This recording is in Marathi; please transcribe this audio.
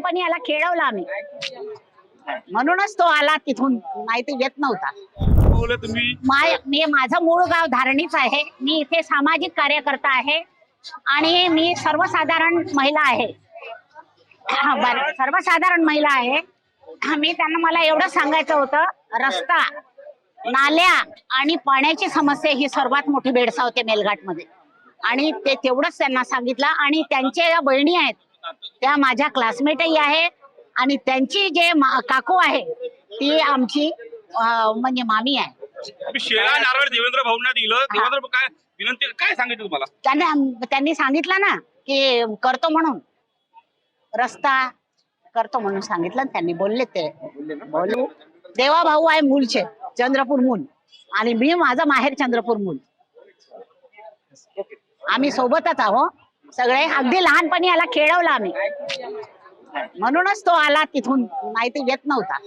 लहानपणी याला खेळवलं आम्ही. म्हणूनच तो आला तिथून. नाही तर येत नव्हता तुम्ही? मी माझं मूळ गाव धारणीच आहे. मी इथे सामाजिक कार्यकर्ता आहे. आणि मी सर्वसाधारण महिला आहे. हा, बरं. सर्वसाधारण महिला आहे. मी त्यांना मला एवढं सांगायचं होतं रस्ता नाल्या आणि पाण्याची समस्या ही सर्वात मोठी भेडसावते मेलघाटमध्ये. आणि ते तेवढंच त्यांना सांगितलं आणि त्यांच्या ज्या बहिणी आहेत त्या माझ्या क्लासमेटही आहे. आणि त्यांची जे काकू आहे ती आमची म्हणजे मामी आहे. तुम्ही शेळा नारळ देवेंद्र भाऊंना दिलं. देवेंद्र काय विनंती काय सांगितलं तुम्हाला? त्यांना त्यांनी सांगितलं ना की करतो म्हणून. रस्ता करतो म्हणून सांगितलं. ना त्यांनी बोलले ते. बोलू देवा भाऊ आहे मूलचे चंद्रपूर मूल. आणि मी माझं माहेर चंद्रपूर मूल. आम्ही सोबतच आहो. सगळे अगदी लहानपणी याला खेळवलं आम्ही. म्हणूनच तो आला तिथून. नाही घेत येत नव्हता.